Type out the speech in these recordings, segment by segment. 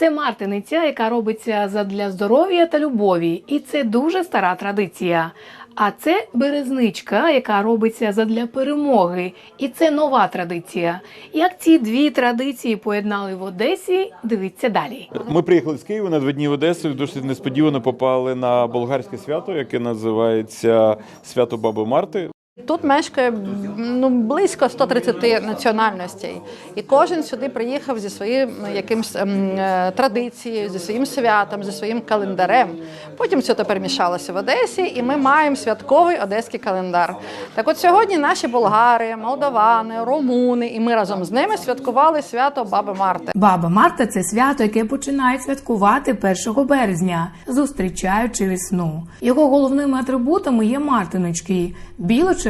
Це мартиниця, яка робиться задля здоров'я та любові, і це дуже стара традиція. А це березничка, яка робиться задля перемоги, і це нова традиція. Як ці дві традиції поєднали в Одесі, дивіться далі. Ми приїхали з Києва на два дні в Одесу. і несподівано попали на болгарське свято, яке називається Свято Баби Марти. Тут мешкає ну, близько 130 національностей, і кожен сюди приїхав зі своїм якимсь ем, е, традицією, зі своїм святом, зі своїм календарем. Потім все це перемішалося в Одесі, і ми маємо святковий одеський календар. Так от сьогодні наші болгари, молдавани, румуни, і ми разом з ними святкували свято Баби Марти. Баба Марта це свято, яке починають святкувати 1 березня, зустрічаючи весну. Його головними атрибутами є мартиночки,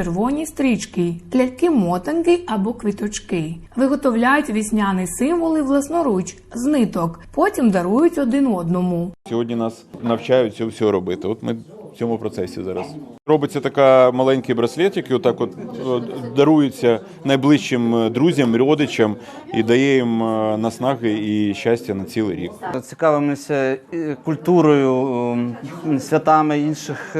біло-червоні стрічки, ляльки-мотанки або квіточки. Виготовляють вісняні символи власноруч з ниток, потім дарують один одному. Сьогодні нас навчають все робити. От ми в цьому процесі зараз. Робиться така маленький браслет, який отак от дарується найближчим е, друзям, родичам і дає їм е, наснаги і щастя на цілий рік. Цікавимося е, культурою, святами інших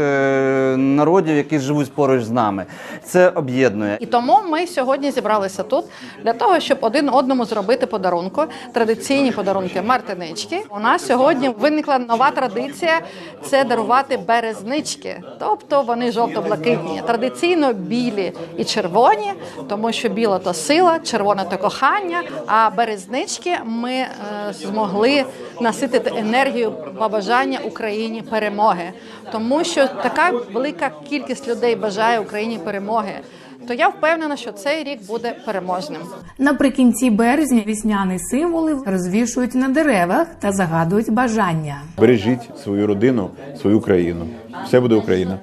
народів, які живуть поруч з нами. Це об'єднує. І тому ми сьогодні зібралися тут для того, щоб один одному зробити подарунку. Традиційні подарунки мартинички. У нас сьогодні виникла нова традиція це дарувати березнички, тобто вони жовто-блакитні, традиційно білі і червоні, тому що біла то сила, червона то кохання. А березнички ми е, змогли наситити енергію побажання Україні перемоги, тому що така велика кількість людей бажає Україні перемоги. То я впевнена, що цей рік буде переможним. Наприкінці березня вісняні символи розвішують на деревах та загадують бажання. Бережіть свою родину, свою країну. Все буде Україна.